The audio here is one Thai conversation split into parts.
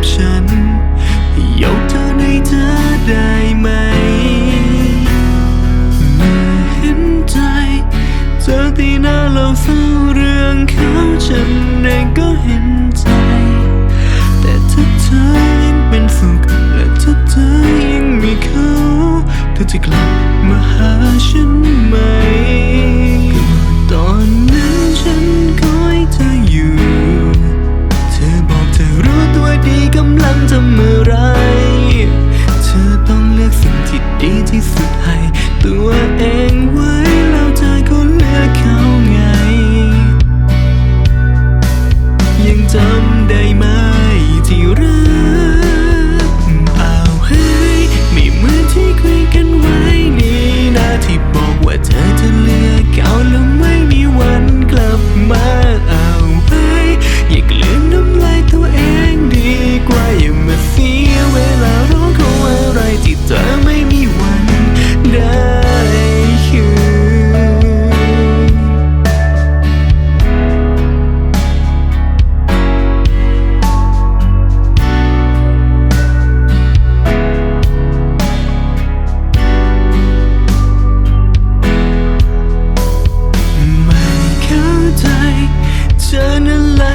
กับฉัน ยกเธอในเธอได้ไหม เมื่อเห็นใจ เธอที่น่าเล่าเฝ้าเรื่องเขาฉันเองก็เห็นใจ แต่ถ้าเธอยังเป็นสุขและถ้าเธอยังมีเขา เธอจะกลับมาหาฉันไหม Do doing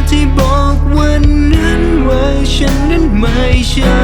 ที่บอกวันนั้นว่าฉันนั้นไม่ใช่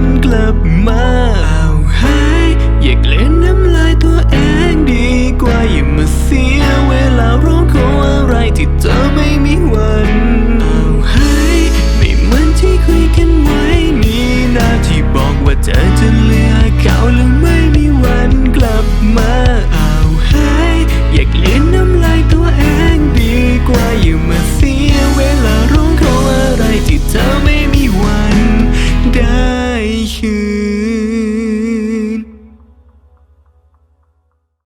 นกลับมาเอาใหายอย่าเกลีน้ำ